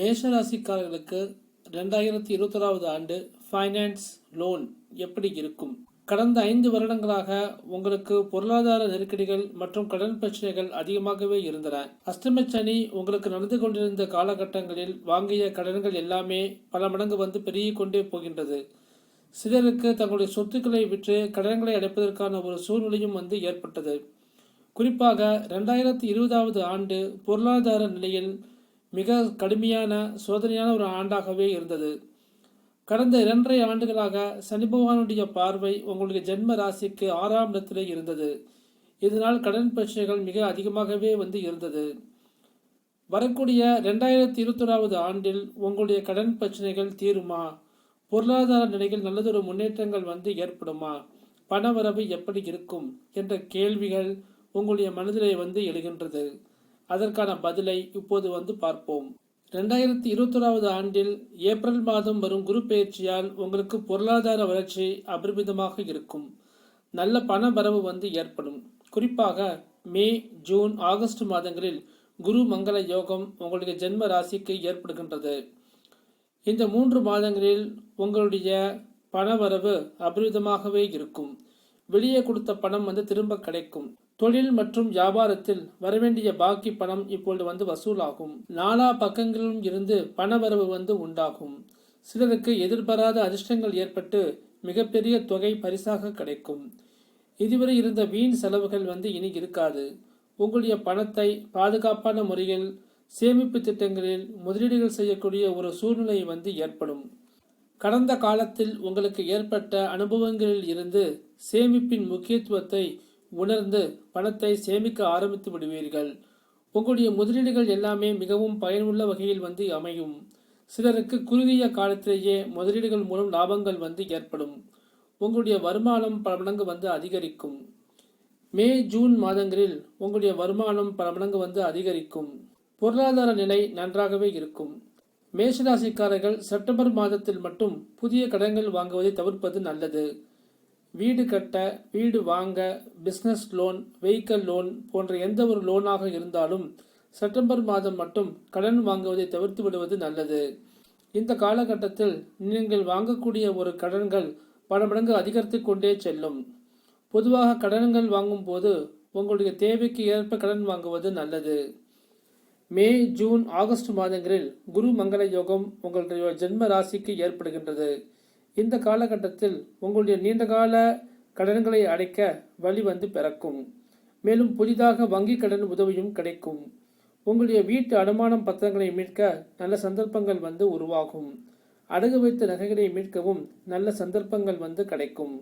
மேஷராசிக்காரர்களுக்கு ரெண்டாயிரத்தி இருபத்தொராவது ஆண்டு ஃபைனான்ஸ் லோன் எப்படி இருக்கும்? கடந்த ஐந்து வருடங்களாக உங்களுக்கு பொருளாதார நெருக்கடிகள் மற்றும் கடன் பிரச்சனைகள் அதிகமாகவே இருந்தன. அஷ்டமச்சனி உங்களுக்கு நடந்து கொண்டிருந்த காலகட்டங்களில் வாங்கிய கடன்கள் எல்லாமே பல மடங்கு வந்து பெருகிக் கொண்டே போகின்றது. சிலருக்கு தங்களுடைய சொத்துக்களை விற்று கடன்களை அடைப்பதற்கான ஒரு சூழ்நிலையும் வந்து ஏற்பட்டது. குறிப்பாக ரெண்டாயிரத்தி இருபதாவது ஆண்டு பொருளாதார நிலையில் மிக கடுமையான சோதனையான ஒரு ஆண்டாகவே இருந்தது. கடந்த இரண்டரை ஆண்டுகளாக சனி பகவானுடைய பார்வை உங்களுடைய ஜென்ம ராசிக்கு ஆறாம் இடத்திலே இருந்தது. இதனால் கடன் பிரச்சனைகள் மிக அதிகமாகவே வந்து இருந்தது. வரக்கூடிய ரெண்டாயிரத்தி இருபத்தொராவது ஆண்டில் உங்களுடைய கடன் பிரச்சனைகள் தீருமா? பொருளாதார நிலையில் நல்லதொரு முன்னேற்றங்கள் வந்து ஏற்படுமா? பணவரவு எப்படி இருக்கும்? என்ற கேள்விகள் உங்களுடைய மனதிலே வந்து எழுகின்றது. அதற்கான பதிலை இப்போது வந்து பார்ப்போம். ரெண்டாயிரத்தி இருபத்தொராவது ஆண்டில் ஏப்ரல் மாதம் வரும் குரு பயிற்சியால் உங்களுக்கு பொருளாதார வளர்ச்சி அபரிமிதமாக இருக்கும். நல்ல பண வரவு வந்து ஏற்படும். குறிப்பாக மே ஜூன் ஆகஸ்ட் மாதங்களில் குரு மங்கள யோகம் உங்களுடைய ஜென்ம ராசிக்கு ஏற்படுகின்றது. இந்த மூன்று மாதங்களில் உங்களுடைய பணவரவு அபரிதமாகவே இருக்கும். வெளியே கொடுத்த பணம் வந்து திரும்ப கிடைக்கும். தொழில் மற்றும் வியாபாரத்தில் வரவேண்டிய பாக்கி பணம் இப்பொழுது வந்து வசூலாகும். நாலா பக்கங்களிலும் இருந்து பணவரவு வந்து உண்டாகும். சிலருக்கு எதிர்பாராத அதிர்ஷ்டங்கள் ஏற்பட்டு மிகப்பெரிய தொகை பரிசாக கிடைக்கும். இதுவரை இருந்த வீண் செலவுகள் வந்து இனி இருக்காது. உங்களுடைய பணத்தை பாதுகாப்பான முறையில் சேமிப்பு திட்டங்களில் முதலீடுகள் செய்யக்கூடிய ஒரு சூழ்நிலை வந்து ஏற்படும். கடந்த காலத்தில் உங்களுக்கு ஏற்பட்ட அனுபவங்களில் இருந்து சேமிப்பின் முக்கியத்துவத்தை உணர்ந்து பணத்தை சேமிக்க ஆரம்பித்து விடுவீர்கள். உங்களுடைய முதலீடுகள் எல்லாமே மிகவும் பயனுள்ள வகையில் வந்து அமையும். சிலருக்கு குறுகிய காலத்திலேயே முதலீடுகள் மூலம் லாபங்கள் வந்து ஏற்படும். உங்களுடைய வருமானம் பல மடங்கு வந்து அதிகரிக்கும். மே ஜூன் மாதங்களில் உங்களுடைய வருமானம் பல மடங்கு வந்து அதிகரிக்கும். பொருளாதார நிலை நன்றாகவே இருக்கும். மேஷராசிக்காரர்கள் செப்டம்பர் மாதத்தில் மட்டும் புதிய கடன்கள் வாங்குவதை தவிர்ப்பது நல்லது. வீடு கட்ட வீடு வாங்க பிஸ்னஸ் லோன் வெஹிக்கல் லோன் போன்ற எந்த ஒரு லோனாக இருந்தாலும் செப்டம்பர் மாதம் மட்டும் கடன் வாங்குவதை தவிர்த்து விடுவது நல்லது. இந்த காலகட்டத்தில் நீங்கள் வாங்கக்கூடிய ஒரு கடன்கள் பல மடங்கு அதிகரித்து கொண்டே செல்லும். பொதுவாக கடன்கள் வாங்கும் போது உங்களுடைய தேவைக்கு ஏற்ப கடன் வாங்குவது நல்லது. மே ஜூன் ஆகஸ்ட் மாதங்களில் குரு மங்கள யோகம் உங்களுடைய ஜென்ம ராசிக்கு ஏற்படுகின்றது. இந்த காலகட்டத்தில் உங்களுடைய நீண்டகால கடன்களை அடைக்க வழி வந்து பிறக்கும். மேலும் புதிதாக வங்கி கடன் உதவியும் கிடைக்கும். உங்களுடைய வீட்டு அடமானம் பத்திரங்களை மீட்க நல்ல சந்தர்ப்பங்கள் வந்து உருவாகும். அடகு வைத்த நகைகளை மீட்கவும் நல்ல சந்தர்ப்பங்கள் வந்து கிடைக்கும்.